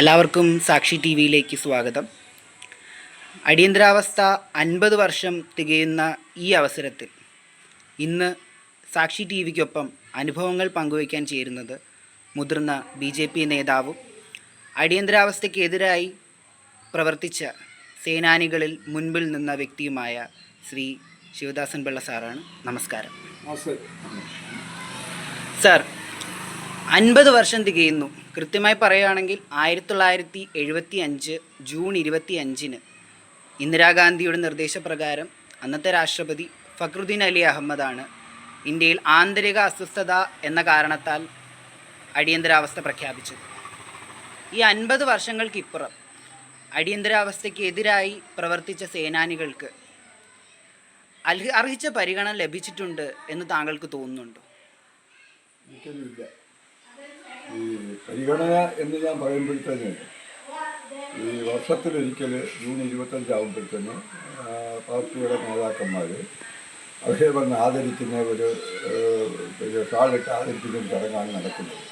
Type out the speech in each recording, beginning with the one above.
എല്ലാവർക്കും സാക്ഷി ടി വിയിലേക്ക് സ്വാഗതം. അടിയന്തരാവസ്ഥ അൻപത് വർഷം തികയുന്ന ഈ അവസരത്തിൽ ഇന്ന് സാക്ഷി ടി വിക്കൊപ്പം അനുഭവങ്ങൾ പങ്കുവയ്ക്കാൻ ചേരുന്നത് മുതിർന്ന ബി ജെ പി നേതാവും അടിയന്തരാവസ്ഥയ്ക്കെതിരായി പ്രവർത്തിച്ച സേനാനികളിൽ മുൻപിൽ നിന്ന വ്യക്തിയുമായ ശ്രീ ശിവദാസൻ പിള്ള സാറാണ്. നമസ്കാരം. സാർ അൻപത് വർഷം തികയുന്നു. കൃത്യമായി പറയുകയാണെങ്കിൽ ആയിരത്തി തൊള്ളായിരത്തി എഴുപത്തി അഞ്ച് ജൂൺ ഇരുപത്തി അഞ്ചിന് ഇന്ദിരാഗാന്ധിയുടെ നിർദ്ദേശപ്രകാരം അന്നത്തെ രാഷ്ട്രപതി ഫക്രുദ്ദീൻ അലി അഹമ്മദാണ് ഇന്ത്യയിൽ ആന്തരിക അസ്വസ്ഥത എന്ന കാരണത്താൽ അടിയന്തരാവസ്ഥ പ്രഖ്യാപിച്ചത്. ഈ അൻപത് വർഷങ്ങൾക്കിപ്പുറം അടിയന്തരാവസ്ഥയ്ക്കെതിരായി പ്രവർത്തിച്ച സേനാനികൾക്ക് അർഹിച്ച പരിഗണന ലഭിച്ചിട്ടുണ്ട് എന്ന് താങ്കൾക്ക് തോന്നുന്നുണ്ടോ? പരിഗണന എന്ന് ഞാൻ പറയുമ്പോഴത്തേന് ഈ വർഷത്തിലൊരിക്കൽ ജൂൺ ഇരുപത്തഞ്ചാകുമ്പോഴത്തേന് പാർട്ടിയുടെ നേതാക്കന്മാർ അവരെ വന്ന് ആദരിക്കുന്ന ഒരു ഷാളിട്ട് ആദരിക്കുന്ന ഒരു ചടങ്ങാണ് നടക്കുന്നത്.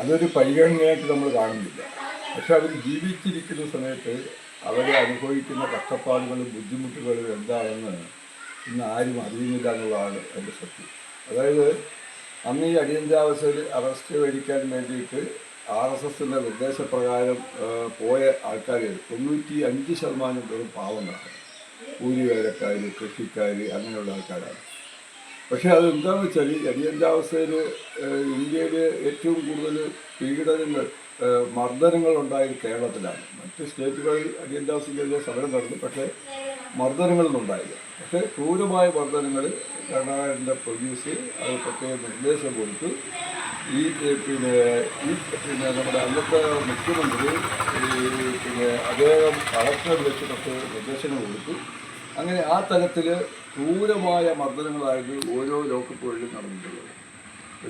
അതൊരു പരിഗണനയായിട്ട് നമ്മൾ കാണുന്നില്ല. പക്ഷെ അവർ ജീവിച്ചിരിക്കുന്ന സമയത്ത് അവരെ അനുഭവിക്കുന്ന കഷ്ടപ്പാടുകളും ബുദ്ധിമുട്ടുകളും എന്താണെന്ന് ഇന്ന് ആരും അറിയുന്നില്ല എന്നുള്ളതാണ് എന്റെ സത്യം. അതായത് അന്ന് ഈ അടിയന്തരാവസ്ഥയിൽ അറസ്റ്റ് മേടിക്കാൻ വേണ്ടിയിട്ട് ആർ എസ് എസിന്റെ നിർദ്ദേശപ്രകാരം പോയ ആൾക്കാരിൽ തൊണ്ണൂറ്റി അഞ്ച് ശതമാനം പേരും പാവങ്ങളാണ് കൂലി വേലക്കാർ കൃഷിക്കാർ അങ്ങനെയുള്ള ആൾക്കാരാണ്. പക്ഷേ അത് എന്താണെന്ന് വെച്ചാൽ അടിയന്തരാവസ്ഥയിൽ ഇന്ത്യയിൽ ഏറ്റവും കൂടുതൽ പീഡനങ്ങൾ മർദ്ദനങ്ങൾ ഉണ്ടായത് കേരളത്തിലാണ്. മറ്റ് സ്റ്റേറ്റുകളിൽ അടിയന്തരാവസ്ഥയ്ക്കെതിരെ സമരം നടന്നു. പക്ഷേ മർദ്ദനങ്ങളൊന്നും ഉണ്ടായില്ല പക്ഷേ ക്രൂരമായ മർദ്ദനങ്ങൾ കർണാടകന്റെ പ്രൊഡ്യൂസ് അത് പ്രത്യേക നിർദ്ദേശം കൊടുത്തു. ഈ പിന്നെ ഈ പിന്നെ നമ്മുടെ അന്നത്തെ മുഖ്യമന്ത്രി പിന്നെ അദ്ദേഹം കളക്ടർ വെച്ച് പ്രത്യേക നിർദ്ദേശങ്ങൾ കൊടുത്തു. അങ്ങനെ ആ തലത്തിൽ ക്രൂരമായ മർദ്ദനങ്ങളായിരുന്നു ഓരോ ലോക്കപ്പുകളിലും നടന്നിട്ടുള്ളത്.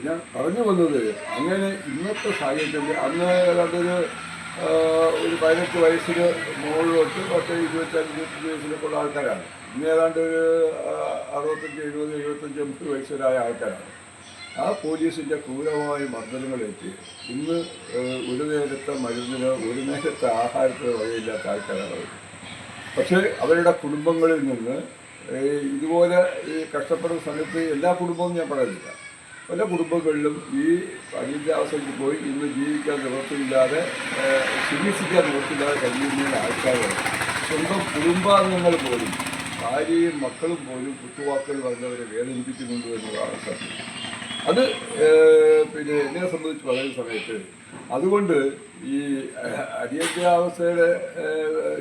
ഞാൻ പറഞ്ഞു വന്നത് അങ്ങനെ ഇന്നത്തെ സാഹചര്യത്തിൽ അന്ന് ആ, ഒരു പതിനെട്ട് വയസ്സിന് മുകളിലോട്ട് പത്ത് ഇരുപത്തഞ്ച് ഇരുപത്തഞ്ച് വയസ്സിലൊക്കെയുള്ള ആൾക്കാരാണ്. ഇന്ന് ഏതാണ്ട് ഒരു അറുപത്തഞ്ച് എഴുപത് എഴുപത്തഞ്ച് എൺപത് വയസ്സരായ ആൾക്കാരാണ്. ആ പോലീസിന്റെ ക്രൂരമായ മർദ്ദനങ്ങളേറ്റ് ഇന്ന് ഒരു നേരത്തെ മരുന്നിന് ഒരു നേരത്തെ ആഹാരത്തിന് വകയില്ലാത്ത ആൾക്കാരാണ് അവർ. പക്ഷേ അവരുടെ കുടുംബങ്ങളിൽ നിന്ന് ഇതുപോലെ ഈ കഷ്ടപ്പെടുന്ന സമയത്ത് എല്ലാ കുടുംബവും ഞാൻ പറയുന്നില്ല. പല കുടുംബങ്ങളിലും ഈ അടിയന്തരാവസ്ഥയ്ക്ക് പോയി ഇന്ന് ജീവിക്കാൻ നിവർത്തിയില്ലാതെ ഏഹ്, ചികിത്സിക്കാൻ നിവർത്തിയില്ലാതെ കഴിയുന്ന ആൾക്കാരാണ്. സ്വന്തം കുടുംബാംഗങ്ങൾ പോലും ഭാര്യയും മക്കളും പോലും കുത്തുവാക്കുകൾ വന്നവരെ വേദനിപ്പിക്കുന്നുണ്ട് എന്നുള്ളതാണ് സത്യം. അത് പിന്നെ എന്നെ സംബന്ധിച്ച് പറയുന്ന സമയത്ത് അതുകൊണ്ട് ഈ അടിയന്തരാവസ്ഥയുടെ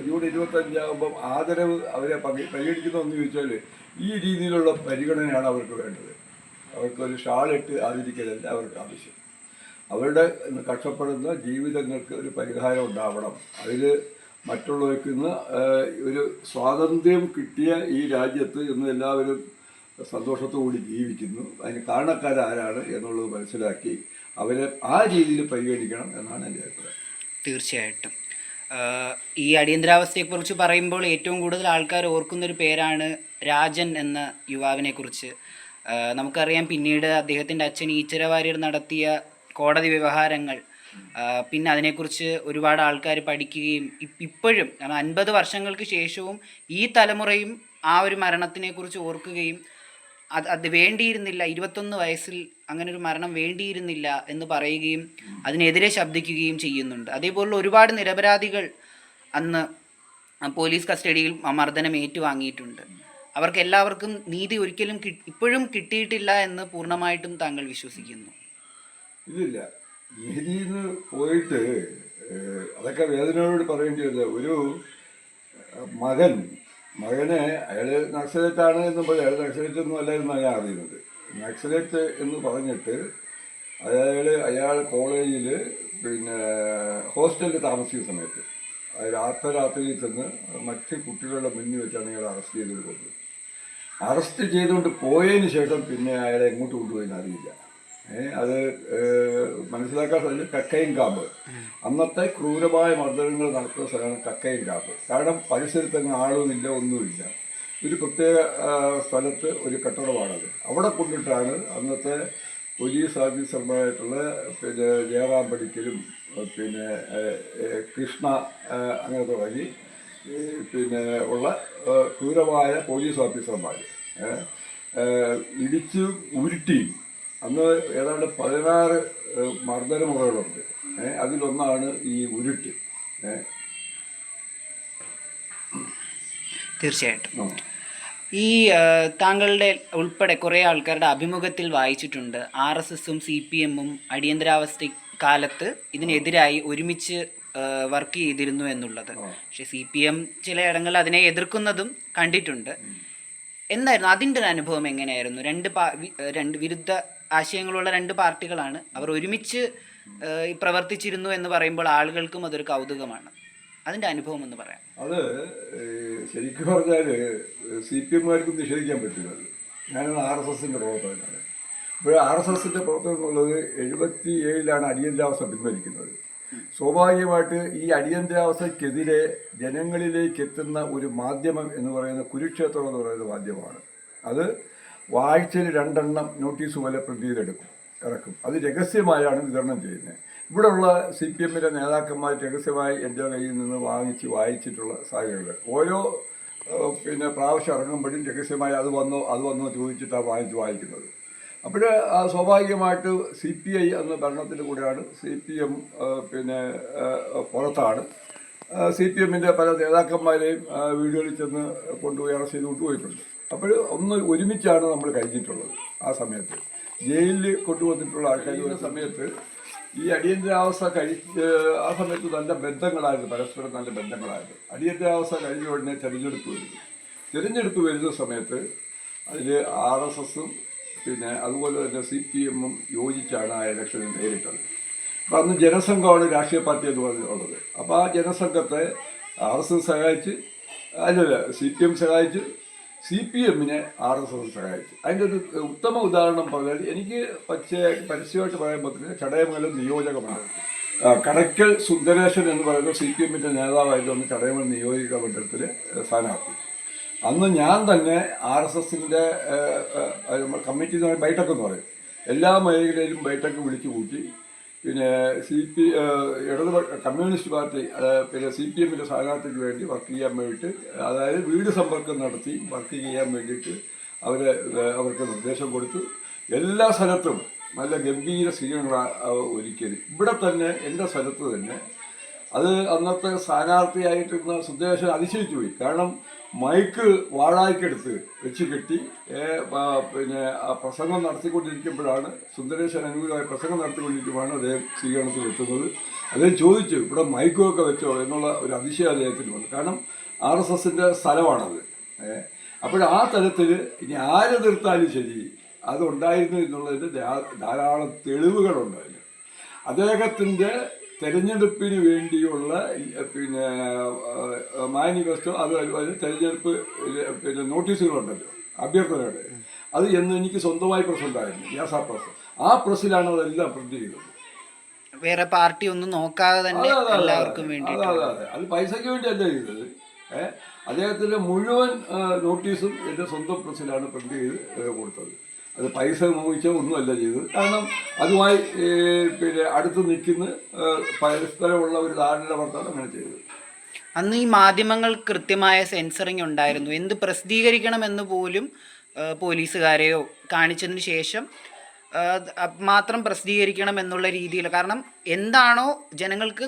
ജൂൺ ഇരുപത്തഞ്ചാകുമ്പം ആദരവ് അവരെ പരിഗണിക്കുന്നതെന്ന് ചോദിച്ചാൽ ഈ രീതിയിലുള്ള പരിഗണനയാണ് അവർക്ക് വേണ്ടത്. അവർക്കൊരു ഷാളിട്ട് ആദരിക്കലല്ല അവർക്ക് ആവശ്യം. അവരുടെ കഷ്ടപ്പെടുന്ന ജീവിതങ്ങൾക്ക് ഒരു പരിഹാരം ഉണ്ടാവണം. അതിൽ മറ്റുള്ളവർക്ക് ഇന്ന് ഒരു സ്വാതന്ത്ര്യം കിട്ടിയ ഈ രാജ്യത്ത് ഇന്ന് എല്ലാവരും സന്തോഷത്തോടുകൂടി ജീവിക്കുന്നു. അതിന് കാരണക്കാരാരാണ് എന്നുള്ളത് മനസ്സിലാക്കി അവരെ ആ രീതിയിൽ പരിഗണിക്കണം എന്നാണ് എന്റെ അഭിപ്രായം. തീർച്ചയായിട്ടും. ഈ അടിയന്തരാവസ്ഥയെക്കുറിച്ച് പറയുമ്പോൾ ഏറ്റവും കൂടുതൽ ആൾക്കാർ ഓർക്കുന്നൊരു പേരാണ് രാജൻ എന്ന യുവാവിനെ കുറിച്ച് ആഹ് നമുക്കറിയാം പിന്നീട് അദ്ദേഹത്തിന്റെ അച്ഛൻ ഈച്ചര വാര്യർ നടത്തിയ കോടതി വ്യവഹാരങ്ങൾ. പിന്നെ അതിനെക്കുറിച്ച് ഒരുപാട് ആൾക്കാർ പഠിക്കുകയും ഇപ്പോഴും കാരണം അൻപത് വർഷങ്ങൾക്ക് ശേഷവും ഈ തലമുറയും ആ ഒരു മരണത്തിനെക്കുറിച്ച് ഓർക്കുകയും അത് അത് വേണ്ടിയിരുന്നില്ല. ഇരുപത്തൊന്ന് വയസ്സിൽ അങ്ങനെ ഒരു മരണം വേണ്ടിയിരുന്നില്ല എന്ന് പറയുകയും അതിനെതിരെ ശബ്ദിക്കുകയും ചെയ്യുന്നുണ്ട്. അതേപോലെ ഒരുപാട് നിരപരാധികൾ അന്ന് പോലീസ് കസ്റ്റഡിയിൽ മർദ്ദനം ഏറ്റുവാങ്ങിയിട്ടുണ്ട്. അവർക്ക് എല്ലാവർക്കും നീതി ഒരിക്കലും ഇപ്പോഴും കിട്ടിയിട്ടില്ല എന്ന് പൂർണമായിട്ടും താങ്കൾ വിശ്വസിക്കുന്നു. ഇല്ല നീതിന്ന് പോയിട്ട് അതൊക്കെ വേദനയോട് പറയേണ്ടി വരുന്നത് ഒരു മകൻ മകനെ അയാൾ നക്സലേറ്റാണ് എന്ന് പറയും അയാൾ നക്സലേറ്റ് ഒന്നും അല്ലായിരുന്നു അയാൾ അറിയുന്നത്. നക്സലേറ്റ് എന്ന് പറഞ്ഞിട്ട് അയാൾ അയാൾ കോളേജിൽ പിന്നെ ഹോസ്റ്റലിൽ താമസിക്കുന്ന സമയത്ത്. അയാൾ രാത്രി ചെന്ന് മറ്റ് കുട്ടികളുടെ മുന്നിൽ വെച്ചാണ് അയാൾ അറസ്റ്റ് ചെയ്തത്. കൊണ്ടത് അറസ്റ്റ് ചെയ്തുകൊണ്ട് പോയതിന് ശേഷം പിന്നെ അയാളെ എങ്ങോട്ട് കൊണ്ടുപോയി അറിയില്ല. അത് മനസ്സിലാക്കാൻ സാധിച്ച കക്കയും കാമ്പ്. അന്നത്തെ ക്രൂരമായ മർദ്ദനങ്ങൾ നടക്കുന്ന സ്ഥലമാണ് കക്കയും കാമ്പ്. കാരണം പരിസരത്തങ്ങ് ആളുമില്ല ഒന്നുമില്ല. ഒരു പ്രത്യേക സ്ഥലത്ത് ഒരു കെട്ടിടമാണത്. അവിടെ കൊണ്ടിട്ടാണ് അന്നത്തെ പോലീസ് ഓഫീസർമാരായിട്ടുള്ള പിന്നെ ജയറാം പടിക്കലും പിന്നെ കൃഷ്ണ അങ്ങനത്തെ ഈ പിന്നെ ഉള്ള ക്രൂരമായ പോലീസ് ഓഫീസർമാർ ഇടിച്ച് ഉരുട്ടിയും. അന്ന് ഏതാണ്ട് പതിനാറ് മർദ്ദനമുറകളുണ്ട് അതിലൊന്നാണ് ഈ ഉരുട്ട്. തീർച്ചയായിട്ടും. ഈ താങ്കളുടെ ഉൾപ്പെടെ കുറേ ആൾക്കാരുടെ അഭിമുഖത്തിൽ വായിച്ചിട്ടുണ്ട്. ആർ എസ് എസും സി പി എമ്മും അടിയന്തരാവസ്ഥ കാലത്ത് ഇതിനെതിരായി ഒരുമിച്ച് വർക്ക് ചെയ്തിരുന്നു എന്നുള്ളത്. പക്ഷെ സി പി എം ചിലയിടങ്ങളിൽ അതിനെ എതിർക്കുന്നതും കണ്ടിട്ടുണ്ട്. എന്തായിരുന്നു അതിന്റെ ഒരു അനുഭവം എങ്ങനെയായിരുന്നു? രണ്ട് പാ രണ്ട് വിരുദ്ധ ആശയങ്ങളുള്ള രണ്ട് പാർട്ടികളാണ് അവർ ഒരുമിച്ച് പ്രവർത്തിച്ചിരുന്നു എന്ന് പറയുമ്പോൾ ആളുകൾക്കും അതൊരു കൗതുകമാണ്. അതിന്റെ അനുഭവം എന്ന് പറയാം. അത് ശരിക്കും പറഞ്ഞാൽ സി പി എമ്മുകാർക്ക് നിഷേധിക്കാൻ പറ്റില്ല ഞാനത് ആർ എസ് എസിന്റെ പ്രവർത്തകനാണ്. ഇപ്പോൾ ആർ എസ് എസിന്റെ പ്രവർത്തനം എന്നുള്ളത് എഴുപത്തി ഏഴിലാണ് അടിയന്തരാവസ്ഥ പിൻവലിക്കുന്നത്. സ്വാഭാവികമായിട്ട് ഈ അടിയന്തരാവസ്ഥയ്ക്കെതിരെ ജനങ്ങളിലേക്ക് എത്തുന്ന ഒരു മാധ്യമം എന്ന് പറയുന്ന കുരുക്ഷേത്രം എന്ന് പറയുന്ന മാധ്യമമാണ്. അത് വായിച്ചിൽ രണ്ടെണ്ണം നോട്ടീസ് പോലെ പ്രിന്റ് ചെയ്തെടുക്കും ഇറക്കും. അത് രഹസ്യമായാണ് വിതരണം ചെയ്യുന്നത്. ഇവിടെയുള്ള സി പി എമ്മിന്റെ നേതാക്കന്മാർ രഹസ്യമായി എന്റെ കയ്യിൽ നിന്ന് വാങ്ങിച്ച് വായിച്ചിട്ടുള്ള സാഹചര്യങ്ങൾ. ഓരോ പിന്നെ പ്രാവശ്യം ഇറങ്ങുമ്പോഴും രഹസ്യമായി അത് വന്നോ അത് വന്നോ ചോദിച്ചിട്ടാണ് വാങ്ങിച്ച് വായിക്കുന്നത്. അപ്പോൾ സ്വാഭാവികമായിട്ട് സി പി ഐ എന്ന ഭരണത്തിൽ കൂടെയാണ്. സി പി എം പിന്നെ പുറത്താണ്. സി പി എമ്മിന്റെ പല നേതാക്കന്മാരെയും വീടുകളിൽ ചെന്ന് കൊണ്ടുപോയി അറസ്റ്റ് ചെയ്ത് കൊണ്ടുപോയിട്ടുണ്ട്. അപ്പോൾ ഒന്ന് ഒരുമിച്ചാണ് നമ്മൾ കഴിഞ്ഞിട്ടുള്ളത് ആ സമയത്ത്. ജയിലിൽ കൊണ്ടുവന്നിട്ടുള്ള ആൾക്കാർ സമയത്ത് ഈ അടിയന്തരാവസ്ഥ കഴിച്ച് ആ സമയത്ത് നല്ല ബന്ധങ്ങളായിരുന്നു. പരസ്പരം നല്ല ബന്ധങ്ങളായിരുന്നു. അടിയന്തരാവസ്ഥ കഴിഞ്ഞ ഉടനെ തെരഞ്ഞെടുപ്പ് വരുന്നു. തിരഞ്ഞെടുപ്പ് വരുന്ന സമയത്ത് അതിൽ ആർ എസ് എസും പിന്നെ അതുപോലെ തന്നെ സി പി എമ്മും യോജിച്ചാണ് ആ ഇലക്ഷനിൽ നേരിട്ടത്. അപ്പം അന്ന് ജനസംഘമാണ് രാഷ്ട്രീയ പാർട്ടി എന്ന് പറഞ്ഞുള്ളത്. അപ്പോൾ ആ ജനസംഘത്തെ ആർ എസ് എസ് സഹായിച്ച് അല്ലല്ല സി പി എം സഹായിച്ച് സി പി എമ്മിനെ ആർ എസ് എസ് സഹായിച്ചു. അതിന്റെ ഒരു ഉത്തമ ഉദാഹരണം പറഞ്ഞാൽ എനിക്ക് പക്ഷേ പരസ്യമായിട്ട് പറ്റുന്നത് ചടയമംഗലം നിയോജകമാണ്. കടയ്ക്കൽ സുന്ദരേശൻ എന്ന് പറയുന്ന സി പി എമ്മിന്റെ നേതാവായിട്ട് വന്ന് ചടയമംഗലം നിയോജക മണ്ഡലത്തിൽ സ്ഥാനാർത്ഥി. അന്ന് ഞാൻ തന്നെ ആർ എസ് എസിന്റെ കമ്മിറ്റി എന്ന് പറയുന്നത് ബൈഠക്ക് എന്ന് പറയും. എല്ലാ മേഖലയിലും ബൈഠക്ക് വിളിച്ചു കൂട്ടി. പിന്നെ സി പി ഇടത് കമ്മ്യൂണിസ്റ്റ് പാർട്ടി പിന്നെ സി പി എമ്മിന്റെ സ്ഥാനാർത്ഥിക്ക് വേണ്ടി വർക്ക് ചെയ്യാൻ വേണ്ടിയിട്ട് അതായത് വീട് സമ്പർക്കം നടത്തി വർക്ക് ചെയ്യാൻ വേണ്ടിയിട്ട് അവരെ അവർക്ക് നിർദ്ദേശം കൊടുത്തു. എല്ലാ സ്ഥലത്തും നല്ല ഗംഭീര സ്വീകരണങ്ങളാണ് ഒരുക്കിയത്. ഇവിടെ തന്നെ എന്റെ സ്ഥലത്ത് തന്നെ അത് അന്നത്തെ സ്ഥാനാർത്ഥിയായിട്ടിരുന്ന സുദ്ദേശൻ അതിശയിച്ചു പോയി. കാരണം മൈക്ക് വാഴായ്ക്കെടുത്ത് വെച്ച് കെട്ടി പിന്നെ ആ പ്രസംഗം നടത്തിക്കൊണ്ടിരിക്കുമ്പോഴാണ് സുന്ദരേശൻ അനുകൂലമായ പ്രസംഗം നടത്തിക്കൊണ്ടിരിക്കുമ്പോഴാണ് അദ്ദേഹം സ്വീകരണത്തിൽ എത്തുന്നത്. അദ്ദേഹം ചോദിച്ചു ഇവിടെ മൈക്കുമൊക്കെ വെച്ചോ? എന്നുള്ള ഒരു അതിശയം അദ്ദേഹത്തിന് വന്നു. കാരണം ആർ എസ് എസിന്റെ സ്ഥലമാണത്. അപ്പോൾ ആ തരത്തിൽ ഇനി ആര് നിർത്താലും ശരി അതുണ്ടായിരുന്നു എന്നുള്ളതിന്റെ ധാരാളം തെളിവുകളുണ്ട് അതിന്. അദ്ദേഹത്തിന്റെ തെരഞ്ഞെടുപ്പിന് വേണ്ടിയുള്ള പിന്നെ മാനിഫെസ്റ്റോ അത് അതുപോലെ തെരഞ്ഞെടുപ്പ് പിന്നെ നോട്ടീസുകളുണ്ടല്ലോ അഭ്യർത്ഥനയുടെ അത് എന്ന് എനിക്ക് സ്വന്തമായി പ്രസ് ഉണ്ടായിരുന്നു യാസാ പ്രസ്. ആ പ്രസ്സിലാണ് അതെല്ലാം പ്രിന്റ് ചെയ്തത്. വേറെ പാർട്ടി ഒന്നും നോക്കാതെ തന്നെ എല്ലാവർക്കും വേണ്ടി അതെ, അതെ. അത്. പൈസയ്ക്ക് വേണ്ടിയല്ല ചെയ്തത്. ഏഹ് അദ്ദേഹത്തിന്റെ മുഴുവൻ നോട്ടീസും എന്റെ സ്വന്തം പ്രസ്സിലാണ് പ്രിന്റ് ചെയ്ത് കൊടുത്തത്. അത് പൈസ മോഹിച്ചോ ഒന്നുമല്ല ചെയ്തത്. കാരണം അതുമായി പിന്നെ അടുത്ത് നിൽക്കുന്ന പരസ്പരമുള്ള ഒരു ധാരണ അങ്ങനെ ചെയ്തത്. അന്ന് ഈ മാധ്യമങ്ങൾ കൃത്യമായ സെൻസറിങ് ഉണ്ടായിരുന്നു. എന്ത് പ്രസിദ്ധീകരിക്കണമെന്ന് പോലും പോലീസുകാരെയോ കാണിച്ചതിന് ശേഷം മാത്രം പ്രസിദ്ധീകരിക്കണം എന്നുള്ള രീതിയിൽ കാരണം എന്താണോ ജനങ്ങൾക്ക്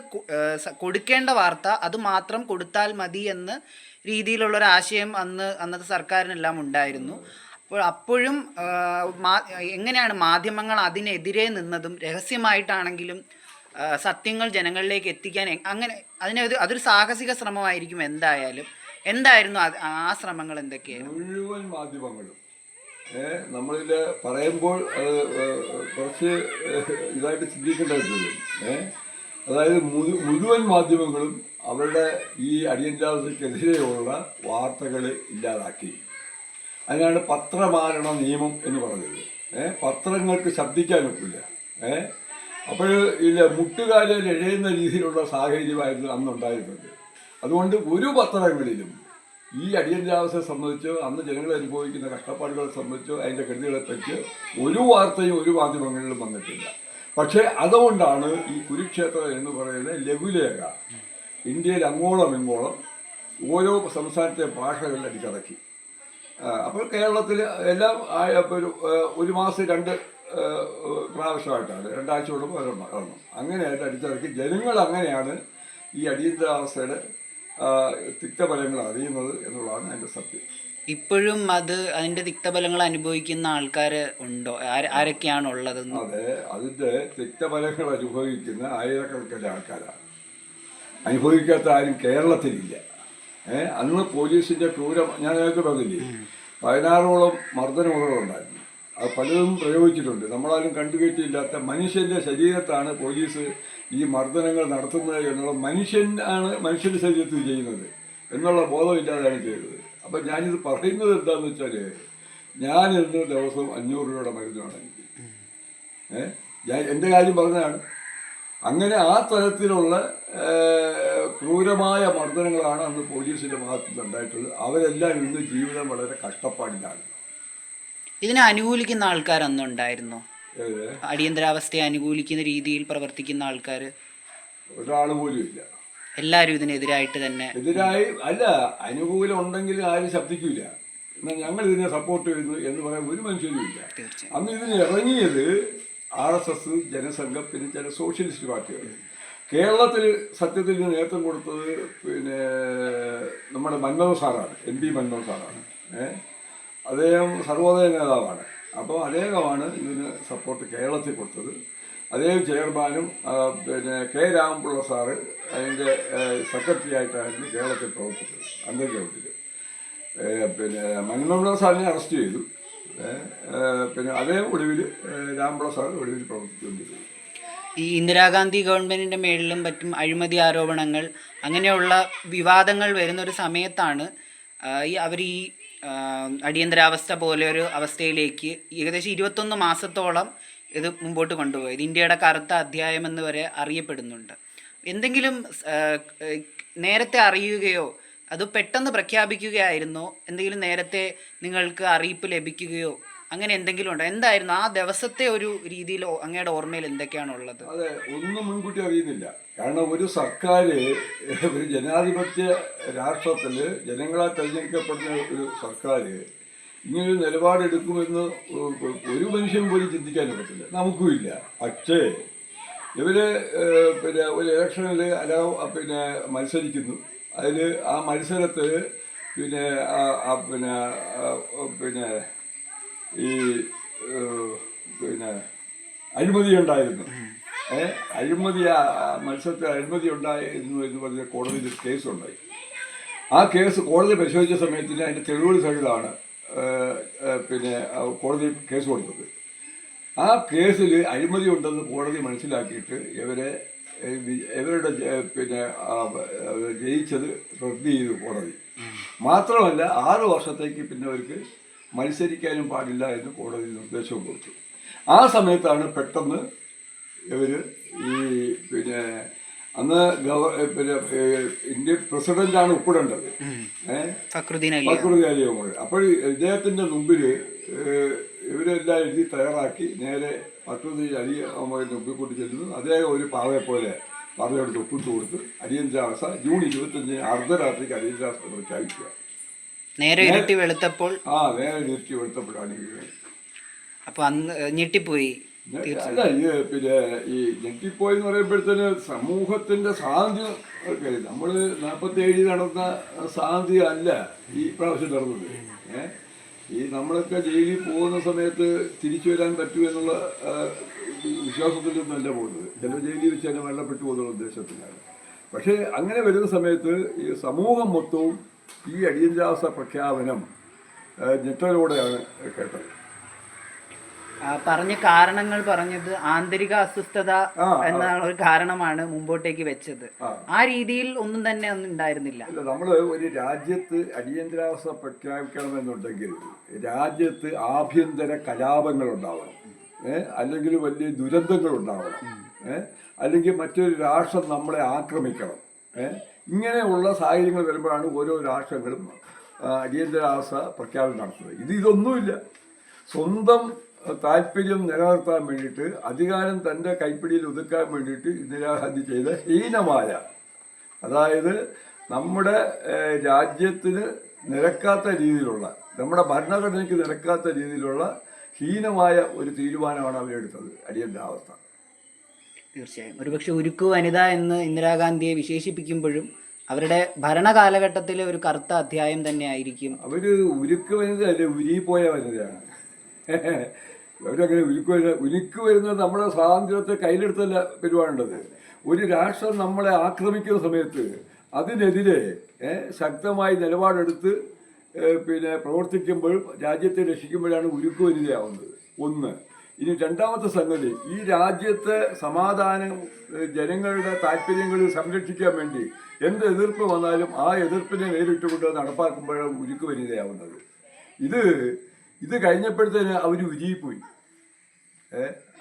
കൊടുക്കേണ്ട വാർത്ത അത് മാത്രം കൊടുത്താൽ മതി എന്ന രീതിയിലുള്ളൊരാശയം അന്ന് അന്നത്തെ സർക്കാരിനെല്ലാം ഉണ്ടായിരുന്നു. അപ്പോൾ അപ്പോഴും എങ്ങനെയാണ് മാധ്യമങ്ങൾ അതിനെതിരെ നിന്നതും രഹസ്യമായിട്ടാണെങ്കിലും സത്യങ്ങൾ ജനങ്ങളിലേക്ക് എത്തിക്കാൻ അങ്ങനെ അതിനെ അതൊരു സാഹസിക ശ്രമമായിരിക്കും എന്തായാലും. എന്തായിരുന്നു ആ ശ്രമങ്ങൾ എന്തൊക്കെയായിരുന്നു? മുഴുവൻ മാധ്യമങ്ങളും. നമ്മളിൽ പറയുമ്പോൾ അത് കുറച്ച് ഇതായിട്ട് ചിന്തിക്കേണ്ടതായിട്ടുണ്ട്. ഏഹ് അതായത് മുഴു- മുഴുവൻ മാധ്യമങ്ങളും അവരുടെ ഈ അടിയന്താവസ്ഥക്കെതിരെയുള്ള വാർത്തകൾ ഇല്ലാതാക്കി. അതിനാണ് പത്രമാരണ നിയമം എന്ന് പറഞ്ഞത്. ഏ പത്രങ്ങൾക്ക് ശബ്ദിക്കാൻ ഒക്കില്ല. ഏ അപ്പോൾ ഇല്ല മുട്ടുകാലിൽ എഴയുന്ന രീതിയിലുള്ള സാഹചര്യമായിരുന്നു അന്നുണ്ടായിരുന്നത്. അതുകൊണ്ട് ഒരു പത്രങ്ങളിലും ഈ അടിയന്തരാവസ്ഥയെ സംബന്ധിച്ചോ അന്ന് ജനങ്ങൾ അനുഭവിക്കുന്ന കഷ്ടപ്പാടുകളെ സംബന്ധിച്ചോ അതിന്റെ കെടുതികളെ പറ്റിയോ ഒരു വാർത്തയും ഒരു മാധ്യമങ്ങളിലും വന്നിട്ടില്ല. പക്ഷേ അതുകൊണ്ടാണ് ഈ കുരുക്ഷേത്രം എന്ന് പറയുന്ന ലഘുലേഖ ഇന്ത്യയിൽ അങ്ങോളം ഇങ്ങോളം ഓരോ സംസ്ഥാനത്തെ ഭാഷകളിൽ അടിച്ചിറക്കി ആ, അപ്പോൾ കേരളത്തിൽ എല്ലാം ഒരു ഒരു മാസം രണ്ട് പ്രാവശ്യമായിട്ടാണ്. രണ്ടാഴ്ച കൂടുമ്പോൾ ഒരെണ്ണം അങ്ങനെയായിട്ട് അടിച്ചിറക്കി ജനങ്ങൾ അങ്ങനെയാണ് ഈ അടിയന്തരാവസ്ഥയുടെ തിക്തഫലങ്ങൾ അറിയുന്നത് എന്നുള്ളതാണ് എന്റെ സത്യം. ഇപ്പോഴും അത് അതിന്റെ തിക്തഫലങ്ങൾ അനുഭവിക്കുന്ന ആൾക്കാർ ഉണ്ടോ? ആര- ആരൊക്കെയാണ് ഉള്ളത് അതെ അതിന്റെ തിക്തഫലങ്ങൾ അനുഭവിക്കുന്ന ആയിരക്കണക്കിന് ആൾക്കാരാണ്. അനുഭവിക്കാത്ത ആരും കേരളത്തിലില്ല. ഏഹ് അന്ന് പോലീസിന്റെ ക്രൂരം ഞാൻ നേരത്തെ പറഞ്ഞില്ലേ? പതിനാറോളം മർദ്ദനമുറകളുണ്ടായിരുന്നു. അത് പലതും പ്രയോഗിച്ചിട്ടുണ്ട്. നമ്മളാരും കണ്ടുകെട്ടിയില്ലാത്ത മനുഷ്യന്റെ ശരീരത്താണ് പോലീസ് ഈ മർദ്ദനങ്ങൾ നടത്തുന്നത് എന്നുള്ള മനുഷ്യൻ ആണ് മനുഷ്യന്റെ ശരീരത്തിൽ ചെയ്യുന്നത് എന്നുള്ള ബോധമില്ലാതെയാണ് ചെയ്തത്. അപ്പം ഞാനിത് പറയുന്നത് എന്താണെന്ന് വെച്ചാൽ ഞാൻ ഇന്ന് ദിവസവും അഞ്ഞൂറ് രൂപയുടെ മരുന്നാണ് എനിക്ക്. ഏഹ് ഞാൻ എന്റെ കാര്യം പറഞ്ഞതാണ്. അങ്ങനെ ആ തരത്തിലുള്ള ക്രൂരമായ മർദ്ദനങ്ങളാണ് അന്ന് പോലീസിന്റെ ഭാഗത്ത് ഉണ്ടായിട്ടുള്ളത് അവരെല്ലാം ഇന്ന് ജീവിതം വളരെ കഷ്ടപ്പാടിലാണ്. ഇതിനെ അനുകൂലിക്കുന്ന ആൾക്കാർ അന്നുണ്ടായിരുന്നു? അടിയന്തരാവസ്ഥയെ അനുകൂലിക്കുന്ന രീതിയിൽ പ്രവർത്തിക്കുന്ന ആൾക്കാർ? ഒരാൾ പോലും ഇല്ല. എല്ലാവരും ഇതിനെതിരായിട്ട് തന്നെ എതിരായി അല്ല അനുകൂലം ഉണ്ടെങ്കിൽ ആരും ശബ്ദിക്കില്ല എന്നാൽ ഞങ്ങൾ ഇതിനെ സപ്പോർട്ട് ചെയ്യുന്നു എന്ന് പറയാൻ ഒരു മനുഷ്യരും ഇല്ല. അന്ന് ഇതിന് ഇറങ്ങിയത് ആർ എസ് എസ് ജനസംഘം പിന്നെ ചില സോഷ്യലിസ്റ്റ് പാർട്ടികൾ. കേരളത്തിൽ സത്യത്തിൽ നേതൃത്വം കൊടുത്തത് പിന്നെ നമ്മുടെ മൻമോഹൻ സാറാണ് എം പി മൻമോഹൻ സാറാണ്. അദ്ദേഹം സർവോദയ നേതാവാണ്. അപ്പോൾ അദ്ദേഹമാണ് ഇതിന് സപ്പോർട്ട് കേരളത്തിൽ കൊടുത്തത്. അദ്ദേഹം ചെയർമാനും പിന്നെ കെ രാമപിള്ള സാറ് അതിന്റെ സെക്രട്ടറി ആയിട്ടായിരുന്നു കേരളത്തിൽ പ്രവർത്തിച്ചത് അന്തർഗവത്തിൽ പിന്നെ മൻമോഹൻ സാറിനെ അറസ്റ്റ് ചെയ്തു. പിന്നെ അദ്ദേഹം ഒടുവിൽ രാമപിള്ള സാർ ഒടുവിൽ പ്രവർത്തിച്ചുകൊണ്ടിരുന്നു. ഈ ഇന്ദിരാഗാന്ധി ഗവൺമെന്റിന്റെ മേളിലും മറ്റും അഴിമതി ആരോപണങ്ങൾ അങ്ങനെയുള്ള വിവാദങ്ങൾ വരുന്ന ഒരു സമയത്താണ് ഈ അവർ ഈ അടിയന്തരാവസ്ഥ പോലെ ഒരു അവസ്ഥയിലേക്ക് ഏകദേശം ഇരുപത്തൊന്ന് മാസത്തോളം ഇത് മുമ്പോട്ട് കൊണ്ടുപോയത് ഇന്ത്യയുടെ കറുത്ത അധ്യായം എന്ന് വരെ അറിയപ്പെടുന്നുണ്ട്. എന്തെങ്കിലും നേരത്തെ അറിയുകയോ അത് പെട്ടെന്ന് പ്രഖ്യാപിക്കുകയായിരുന്നോ? എന്തെങ്കിലും നേരത്തെ നിങ്ങൾക്ക് അറിയിപ്പ് ലഭിക്കുകയോ അങ്ങനെ എന്തെങ്കിലും ഉണ്ടോ? എന്തായിരുന്നു ആ ദിവസത്തെ ഒരു രീതിയിൽ അങ്ങയുടെ ഓർമ്മയിൽ എന്തൊക്കെയാണ് ഉള്ളത് അതെ ഒന്നും മുൻകൂട്ടി അറിയുന്നില്ല. കാരണം ഒരു സർക്കാർ ഒരു ജനാധിപത്യ രാഷ്ട്രത്തിൽ ജനങ്ങളാൽ തിരഞ്ഞെടുക്കപ്പെടുന്ന ഒരു സർക്കാർ ഇങ്ങനൊരു നിലപാടെടുക്കുമെന്ന് ഒരു മനുഷ്യൻ പോലും ചിന്തിക്കാൻ പറ്റില്ല. നമുക്കുമില്ല പക്ഷേ ഇവർ പിന്നെ ഒരു ഇലക്ഷനിൽ അല്ല പിന്നെ മത്സരിക്കുന്നു. അതിൽ ആ മത്സരത്തിൽ പിന്നെ പിന്നെ പിന്നെ ഈ ഏഹ്, പിന്നെ അഴിമതി ഉണ്ടായിരുന്നു. ഏ അഴിമതി മത്സരത്തിൽ അഴിമതി ഉണ്ടായിരുന്നു എന്ന് പറഞ്ഞ കോടതിയിൽ കേസുണ്ടായി. ആ കേസ് കോടതി പരിശോധിച്ച സമയത്തിന് അതിന്റെ തെളിവുകൾ സഹിതമാണ് ഏഹ്, ഏഹ്, പിന്നെ കോടതി കേസ് കൊടുത്തത്. ആ കേസിൽ അഴിമതി ഉണ്ടെന്ന് കോടതി മനസ്സിലാക്കിയിട്ട് ഇവരെ ഏഹ്, ഇവരുടെ പിന്നെ ജയിച്ചത് റദ്ദ് ചെയ്തു കോടതി. മാത്രമല്ല ആറ് വർഷത്തേക്ക് പിന്നെ അവർക്ക് മത്സരിക്കാനും പാടില്ല എന്ന് കോടതി നിർദ്ദേശവും കൊടുത്തു. ആ സമയത്താണ് പെട്ടെന്ന് ഇവർ ഈ പിന്നെ അന്ന് ഗവർ പിന്നെ ഇന്ത്യ പ്രസിഡന്റാണ് ഉൾപ്പെടേണ്ടത്. ഫക്രുദ്ദീൻ അലി അപ്പോൾ ഇദ്ദേഹത്തിന്റെ മുമ്പിൽ ഇവരെല്ലാം എഴുതി തയ്യാറാക്കി നേരെ പക്രുതി അലിയമ്മയുടെ മുമ്പിൽ കൂട്ടി ചെല്ലുന്നു. അദ്ദേഹം ഒരു പാവയെ പോലെ പറഞ്ഞെടുത്ത് ഒപ്പിട്ട് കൊടുത്ത് അടിയന്തരാവസ്ഥ ജൂൺ ഇരുപത്തഞ്ചിന് അർദ്ധരാത്രിക്ക് അടിയന്തരാവസ്ഥ പ്രഖ്യാപിക്കുക. നേരെ ഇരുട്ടി വെളുത്തപ്പോൾ ആ നേരെ ഇരുട്ടി. അപ്പൊ അന്ന് ഞെട്ടിപ്പോയി. അല്ല ഈ പിന്നെ ഈ ഞെട്ടിപ്പോയി എന്ന് പറയുമ്പോഴത്തേന് സമൂഹത്തിന്റെ നമ്മൾ നമ്മൾ നാൽപ്പത്തി ഏഴിൽ നടന്ന സാന്ധ്യ അല്ല ഈ പ്രാവശ്യം നടന്നത്. ഈ നമ്മളൊക്കെ ജയിലിൽ പോകുന്ന സമയത്ത് തിരിച്ചു വരാൻ പറ്റൂ എന്നുള്ള വിശ്വാസത്തിലൊന്നല്ല പോകുന്നത്. ചില ജയിലിൽ വെച്ച് തന്നെ മരണപ്പെട്ടു പോകുന്ന ഉദ്ദേശത്തിലാണ്. പക്ഷേ അങ്ങനെ വരുന്ന സമയത്ത് ഈ സമൂഹം മൊത്തവും ഈ അടിയന്തരാവസ്ഥ പ്രഖ്യാപനം ഞെട്ടലോടെയാണ് കേട്ടത്. പറഞ്ഞ കാരണങ്ങൾ പറഞ്ഞത് ആന്തരിക അസ്വസ്ഥത എന്ന ഒരു കാരണമാണ് മുമ്പോട്ടേക്ക് വെച്ചത്. ആ. രീതിയിൽ ഒന്നും തന്നെ ഒന്നും ഉണ്ടായിരുന്നില്ല. അല്ല നമ്മൾ ഒരു രാജ്യത്ത് അടിയന്തരാവസ്ഥ പ്രഖ്യാപിക്കണമെന്നുണ്ടെങ്കിൽ രാജ്യത്ത് ആഭ്യന്തര കലാപങ്ങൾ ഉണ്ടാവണം അല്ലെങ്കിൽ വലിയ ദുരന്തങ്ങൾ ഉണ്ടാവണം അല്ലെങ്കിൽ മറ്റൊരു രാഷ്ട്രം നമ്മളെ ആക്രമിക്കണം. ഏ ഇങ്ങനെയുള്ള സാഹചര്യങ്ങൾ വരുമ്പോഴാണ് ഓരോ രാഷ്ട്രങ്ങളും അടിയന്തരാവസ്ഥ പ്രഖ്യാപനം നടത്തുന്നത്. ഇത് ഇതൊന്നുമില്ല. സ്വന്തം താല്പര്യം നിലനിർത്താൻ വേണ്ടിയിട്ട് അധികാരം തന്റെ കൈപ്പിടിയിൽ ഒതുക്കാൻ വേണ്ടിയിട്ട് ഇന്ദിരാഗാന്ധി ചെയ്ത ഹീനമായ അതായത് നമ്മുടെ രാജ്യത്തിന് നിരക്കാത്ത രീതിയിലുള്ള നമ്മുടെ ഭരണഘടനയ്ക്ക് നിരക്കാത്ത രീതിയിലുള്ള ഹീനമായ ഒരു തീരുമാനമാണ് അവരെടുത്തത് അടിയന്തരാവസ്ഥ. തീർച്ചയായും. ഒരുപക്ഷെ ഉരുക്കു വനിത എന്ന് ഇന്ദിരാഗാന്ധിയെ വിശേഷിപ്പിക്കുമ്പോഴും അവരുടെ ഭരണകാലഘട്ടത്തിലെ ഒരു കറുത്ത അധ്യായം തന്നെ ആയിരിക്കും. അവർ ഉരുക്ക് വരുന്നതല്ലേ ഉരുകിപ്പോയ വനിതയാണ്. അവരങ്ങനെ ഉരുക്ക് വരുന്ന ഉരുക്ക് വരുന്നത് നമ്മുടെ സ്വാതന്ത്ര്യത്തെ കയ്യിലെടുത്തല്ല പെരുവാണ്ടത് ഒരു രാഷ്ട്രം നമ്മളെ ആക്രമിക്കുന്ന സമയത്ത് അതിനെതിരെ ശക്തമായി നിലപാടെടുത്ത് പിന്നെ പ്രവർത്തിക്കുമ്പോഴും രാജ്യത്തെ രക്ഷിക്കുമ്പോഴാണ് ഉരുക്ക് വനിതയാവുന്നത്. ഒന്ന്. ഇനി രണ്ടാമത്തെ സംഗതി ഈ രാജ്യത്തെ സമാധാനം ജനങ്ങളുടെ താല്പര്യങ്ങൾ സംരക്ഷിക്കാൻ വേണ്ടി എന്ത് എതിർപ്പ് വന്നാലും ആ എതിർപ്പിനെ നേരിട്ടുകൊണ്ട് നടപ്പാക്കുമ്പോഴാണ് ഉരുക്ക് വനിതയാവുന്നത് ഇത് ഇത് കഴിഞ്ഞപ്പോഴത്തേന് അവർ ഉരുകിപ്പോയി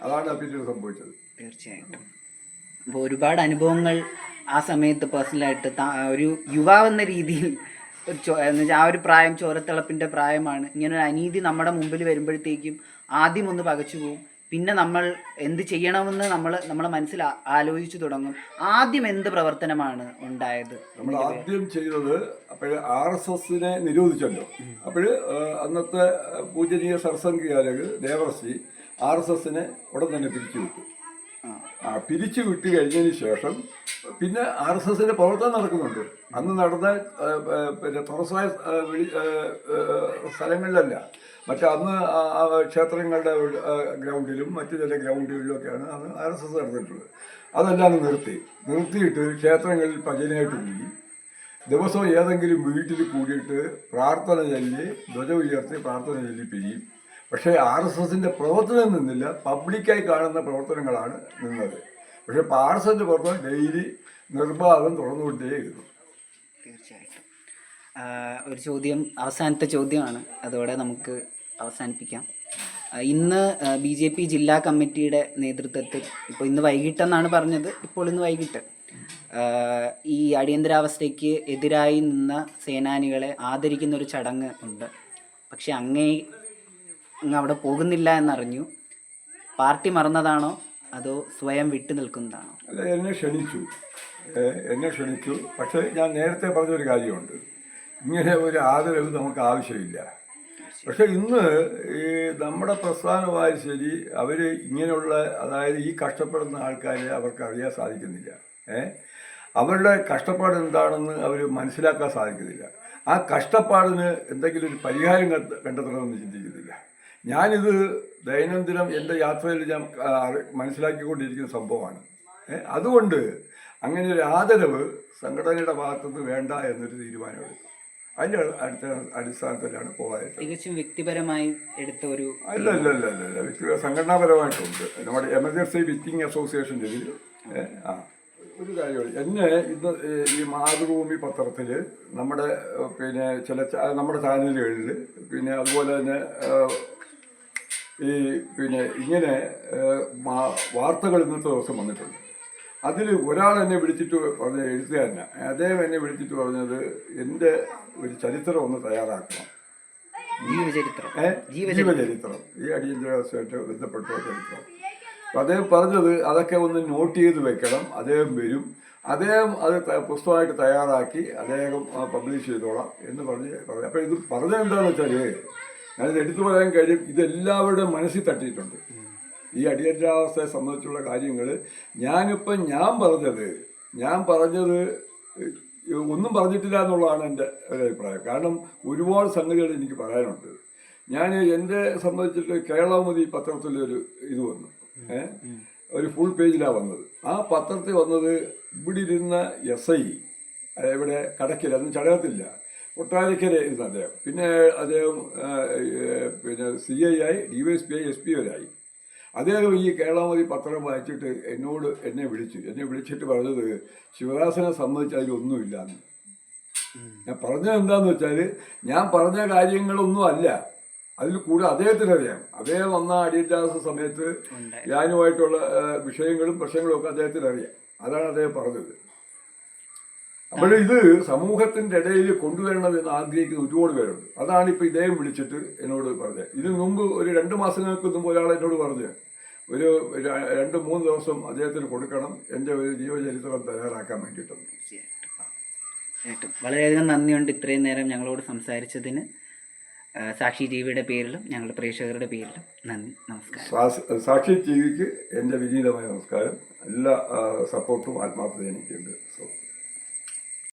അതാണ് പിന്നീട് സംഭവിച്ചത്. തീർച്ചയായിട്ടും. അപ്പോൾ ഒരുപാട് അനുഭവങ്ങൾ ആ സമയത്ത് പേഴ്സണലായിട്ട് ഒരു യുവാവെന്ന രീതിയിൽ ഒരു ചോ- ആ ഒരു പ്രായം ചോരത്തിളപ്പിന്റെ പ്രായമാണ്. ഇങ്ങനൊരു അനീതി നമ്മുടെ മുമ്പിൽ വരുമ്പോഴത്തേക്കും ആദ്യം ഒന്ന് പകച്ചു പോവും. പിന്നെ നമ്മൾ എന്ത് ചെയ്യണമെന്ന് നമ്മൾ നമ്മളെ മനസ്സിൽ ആലോചിച്ചു തുടങ്ങും. ആദ്യം എന്ത് പ്രവർത്തനമാണ് ഉണ്ടായത്? നമ്മൾ ആദ്യം ചെയ്തത് അപ്പോൾ ആർ എസ് എസിനെ നിരോധിച്ചല്ലോ. അപ്പോൾ അന്നത്തെ പൂജനീയ സർസംഘികാരക് ദേവർശി ആർ എസ് എസിനെ ഉടൻ തന്നെ പിരിച്ചുവിട്ടു. ആ. പിരിച്ചു വിട്ട് കഴിഞ്ഞതിന് ശേഷം പിന്നെ ആർ എസ് എസിന്റെ പ്രവർത്തനം നടക്കുന്നുണ്ട്. അന്ന് നടന്ന പിന്നെ തുറസായ സ്ഥലങ്ങളിലല്ല. മറ്റേ അന്ന് ക്ഷേത്രങ്ങളുടെ ഗ്രൗണ്ടിലും മറ്റു ചില ഗ്രൗണ്ടുകളിലും ഒക്കെയാണ് അന്ന് ആർ എസ് എസ് നടന്നിട്ടുള്ളത്. അതെല്ലാം നിർത്തി. നിർത്തിയിട്ട് ക്ഷേത്രങ്ങളിൽ ഭജനയായിട്ട് പോയി. ദിവസവും ഏതെങ്കിലും വീട്ടിൽ കൂടിയിട്ട് പ്രാർത്ഥന ചൊല്ലി ധ്വജ ഉയർത്തി പ്രാർത്ഥന ചൊല്ലി പിരിയും. പക്ഷേ ആർ എസ് എസിന്റെ പ്രവർത്തനം നിന്നില്ല. പബ്ലിക്കായി കാണുന്ന പ്രവർത്തനങ്ങളാണ് നിന്നത്. പക്ഷേ ആർ എസ് എസിന്റെ പ്രവർത്തനം ഡെയിലി നിർബാധം തുറന്നുകൊണ്ടേയിരുന്നു തീർച്ചയായിട്ടും. ഒരു ചോദ്യം അവസാനത്തെ ചോദ്യമാണ്. അതോടെ നമുക്ക് അവസാനിപ്പിക്കാം. ഇന്ന് ബി ജെ പി ജില്ലാ കമ്മിറ്റിയുടെ നേതൃത്വത്തിൽ ഇപ്പോൾ ഇന്ന് വൈകിട്ടെന്നാണ് പറഞ്ഞത് ഇപ്പോൾ ഇന്ന് വൈകിട്ട് ഈ അടിയന്തരാവസ്ഥയ്ക്ക് എതിരായി നിന്ന സേനാനികളെ ആദരിക്കുന്ന ഒരു ചടങ്ങ് ഉണ്ട്. പക്ഷെ അങ്ങേ അങ്ങ് അവിടെ പോകുന്നില്ല എന്നറിഞ്ഞു. പാർട്ടി മറന്നതാണോ? അതോ സ്വയം വിട്ടു നിൽക്കുന്നതാണോ? അല്ല എന്നെ ക്ഷണിച്ചു. എന്നെ ക്ഷണിച്ചു. പക്ഷേ ഞാൻ നേരത്തെ പറഞ്ഞൊരു കാര്യമുണ്ട്. ഇങ്ങനെ ഒരു ആദരവ് നമുക്ക് ആവശ്യമില്ല. പക്ഷെ ഇന്ന് ഈ നമ്മുടെ പ്രസ്ഥാനമായ ശരി അവർ ഇങ്ങനെയുള്ള അതായത് ഈ കഷ്ടപ്പെടുന്ന ആൾക്കാരെ അവർക്ക് അറിയാൻ സാധിക്കുന്നില്ല. ഏ? അവരുടെ കഷ്ടപ്പാട് എന്താണെന്ന് അവർ മനസ്സിലാക്കാൻ സാധിക്കുന്നില്ല. ആ കഷ്ടപ്പാടിന് എന്തെങ്കിലും ഒരു പരിഹാരം കണ്ട- കണ്ടെത്തണമെന്ന് ചിന്തിക്കുന്നില്ല. ഞാനിത് ദൈനംദിനം എന്റെ യാത്രയിൽ ഞാൻ മനസ്സിലാക്കിക്കൊണ്ടിരിക്കുന്ന സംഭവമാണ്. അതുകൊണ്ട് അങ്ങനെ ഒരു ആദരവ് സംഘടനയുടെ ഭാഗത്തുനിന്ന് വേണ്ട എന്നൊരു തീരുമാനമെടുത്തു. അതിന്റെ അടുത്ത അടിസ്ഥാനത്തിലാണ് പോകാറ് തികച്ചും വ്യക്തിപരമായി എടുത്ത ഒരു അല്ല അല്ല അല്ല അല്ല അല്ല വ്യക്തി സംഘടനാപരമായിട്ടുണ്ട്. നമ്മുടെ എമർജൻസി വിറ്റിംഗ് അസോസിയേഷന്റെ ഇതിൽ ആ ഒരു കാര്യമുള്ളൂ. എന്നെ ഇന്ന് ഈ മാതൃഭൂമി പത്രത്തിൽ നമ്മുടെ പിന്നെ ചില നമ്മുടെ ചാനലുകളിൽ പിന്നെ അതുപോലെ തന്നെ ഈ പിന്നെ ഇങ്ങനെ വാർത്തകൾ ഇന്നത്തെ ദിവസം വന്നിട്ടുണ്ട്. അതിൽ ഒരാൾ എന്നെ വിളിച്ചിട്ട് പറഞ്ഞ എഴുത്തുകാരനെ. അദ്ദേഹം എന്നെ വിളിച്ചിട്ട് പറഞ്ഞത് എന്റെ ഒരു ചരിത്രം ഒന്ന് തയ്യാറാക്കണം. ജീവചരിത്രം? ജീവചരിത്രം. ഈ അടിയന്തരാവസ്ഥയായിട്ട് ബന്ധപ്പെട്ട ചരിത്രം. അപ്പം അദ്ദേഹം പറഞ്ഞത് അതൊക്കെ ഒന്ന് നോട്ട് ചെയ്ത് വെക്കണം. അദ്ദേഹം വരും. അദ്ദേഹം അത് പുസ്തകമായിട്ട് തയ്യാറാക്കി അദ്ദേഹം പബ്ലിഷ് ചെയ്തോളാം എന്ന് പറഞ്ഞ് പറഞ്ഞു. അപ്പോൾ ഇത് പറഞ്ഞത് എന്താണെന്ന് വെച്ചാൽ ഞാനിത് എടുത്തു പറയാൻ കാര്യം ഇതെല്ലാവരുടെ മനസ്സിൽ തട്ടിയിട്ടുണ്ട്. ഈ അടിയന്തരാവസ്ഥയെ സംബന്ധിച്ചുള്ള കാര്യങ്ങൾ ഞാനിപ്പം ഞാൻ പറഞ്ഞത് ഞാൻ പറഞ്ഞത് ഒന്നും പറഞ്ഞിട്ടില്ല എന്നുള്ളതാണ് എന്റെ അഭിപ്രായം. കാരണം ഒരുപാട് സംഗതികൾ എനിക്ക് പറയാനുണ്ട്. ഞാൻ എന്റെ സംബന്ധിച്ചിട്ട് കേരളമതി പത്രത്തിലൊരു ഇത് വന്നു. ഒരു ഫുൾ പേജിലാണ് വന്നത്. ആ പത്രത്തിൽ വന്നത് ഇവിടെ ഇരുന്ന എസ് ഐ ഇവിടെ കടക്കില്ല അന്ന് ചടകത്തില്ല കൊട്ടാരക്കര ഇരുന്ന അദ്ദേഹം. പിന്നെ അദ്ദേഹം പിന്നെ സി ഐ ആയി D Y S P I S P വരായി അദ്ദേഹം ഈ കേരളമതി പത്രം വായിച്ചിട്ട് എന്നോട് എന്നെ വിളിച്ചു. എന്നെ വിളിച്ചിട്ട് പറഞ്ഞത് ശിവദാസനെ സംബന്ധിച്ച് അതിലൊന്നുമില്ല ഞാൻ പറഞ്ഞത് എന്താന്ന് വെച്ചാൽ ഞാൻ പറഞ്ഞ കാര്യങ്ങളൊന്നും അല്ല. അതിൽ കൂടെ അദ്ദേഹത്തിന് അറിയാം. അദ്ദേഹം വന്ന അടിയന്താസ സമയത്ത്. ഞാനുമായിട്ടുള്ള വിഷയങ്ങളും പ്രശ്നങ്ങളും ഒക്കെ അദ്ദേഹത്തിന് അറിയാം. അതാണ് അദ്ദേഹം പറഞ്ഞത്. അപ്പോൾ ഇത് സമൂഹത്തിന്റെ ഇടയിൽ കൊണ്ടുവരണമെന്ന് ആഗ്രഹിക്കുന്ന ഒരുപാട് പേരുണ്ട്. അതാണ് ഇപ്പൊ ഇദ്ദേഹം വിളിച്ചിട്ട് എന്നോട് പറഞ്ഞത്. ഇതിനു മുമ്പ് ഒരു രണ്ട് മാസങ്ങൾക്ക് മുമ്പ് ഒരാൾ എന്നോട് പറഞ്ഞു ഒരു രണ്ട് മൂന്ന് ദിവസം അദ്ദേഹത്തിന് കൊടുക്കണം എന്റെ ഒരു ജീവചരിത്രം തയ്യാറാക്കാൻ വേണ്ടിയിട്ടുണ്ട് തീർച്ചയായിട്ടും. വളരെയധികം നന്ദിയുണ്ട് ഇത്രയും നേരം ഞങ്ങളോട് സംസാരിച്ചതിന്. സാക്ഷി ടി വിയുടെ പേരിലും ഞങ്ങളുടെ പ്രേക്ഷകരുടെ പേരിലും നന്ദി നമസ്കാരം. സാക്ഷി ടി വിക്ക് എന്റെ വിനീതമായ നമസ്കാരം. എല്ലാ സപ്പോർട്ടും ആത്മാർത്ഥത എനിക്കുണ്ട്. സോ